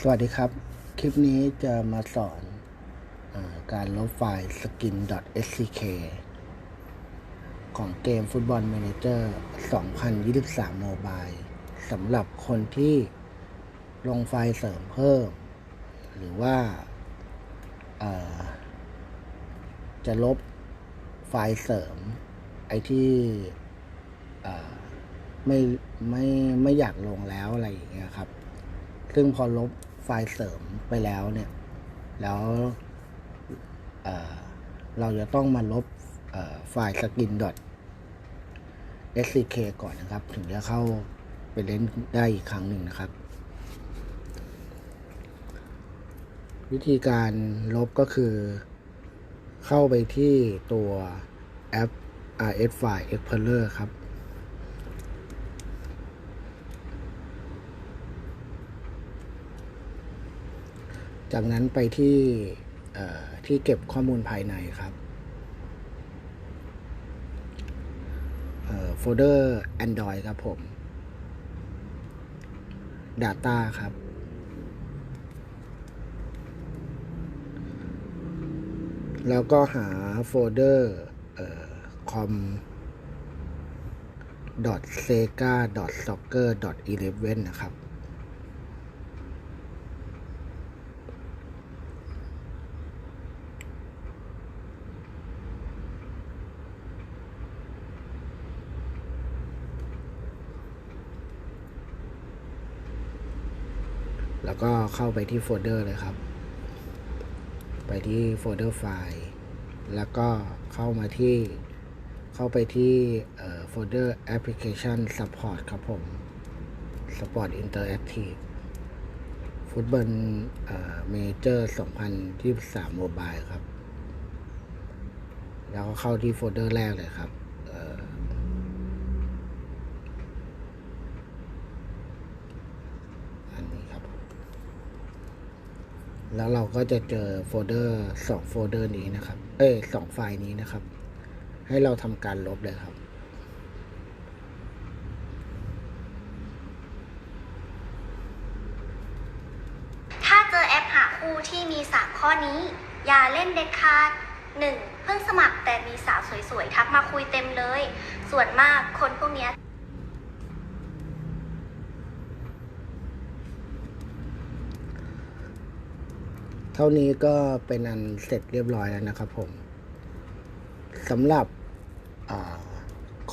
สวัสดีครับ คลิปนี้จะมาสอนอการลบไฟล์ skin.sck ของเกมฟุตบอล m ม n a g e r 2023 Mobile สำหรับคนที่ลงไฟล์เสริมเพิ่ม หรือว่าาจะลบไฟล์เสริม ไอที่อ่ไม่ไม่ไม่อยากลงแล้วอะไรอย่างเงี้ยครับ ซึ่งพอลบ ไฟล์เสริมไปแล้วเนี่ย แล้วเเราจะต้องมาลบไฟล์ skin sck ก่อนนะครับ ถึงจะเข้าไปเล่นได้อีกครั้งหนึ่งนะครับ วิธีการลบก็คือ เข้าไปที่ตัวแอป RS File Explorer ครับ จากนั้นไปที่ที่เก็บข้อมูลภายในครับโฟลเดอร์ Android ครับผม Data ครับ แล้วก็หาโฟลเดอร์เอ่อ com sega soccer 11 นะครับ แล้วก็เข้าไปที่โฟลเดอร์เลยครับ ไปที่โฟลเดอร์ไฟล์ แล้วก็เข้ามาที่ เข้าไปที่โฟลเดอร์ application support ครับผม support interactive ฟุตบอลเมเจอร์ 2023 mobile ครับ แล้วก็เข้าที่โฟลเดอร์แรกเลยครับเอ่อ อันนี้ครับ แล้วเราก็จะเจอโฟลเดอร์สองโฟลเดอร์นี้นะครับ เอ้ยสองไฟล์นี้นะครับ ให้เราทำการลบเลยครับ ถ้าเจอแอปหาคู่ที่มี 3 ข้อนี้ อย่าเล่นเด็ดขาด 1. เพิ่งสมัครแต่มีสาวสวยๆ ทักมาคุยเต็มเลย ส่วนมากคนพวกนี้ เท่านี้ก็เป็นอันเสร็จเรียบร้อยแล้วนะครับผมสำหรับ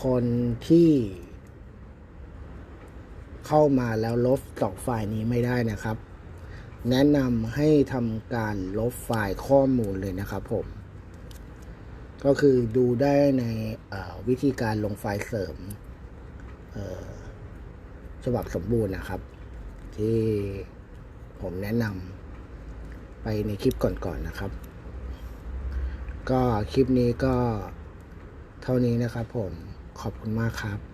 คนที่ เข้ามาแล้วลบสองไฟล์นี้ไม่ได้นะครับ แนะนำให้ทำการลบไฟล์ข้อมูลเลยนะครับผม ก็คือดูได้ในวิธีการลงไฟล์เสริมฉบับสมบูรณ์นะครับ ที่ผมแนะนำ ไปในคลิปก่อนๆนนะครับ ก็คลิปนี้ก็เท่านี้นะครับผมขอบคุณมากครับ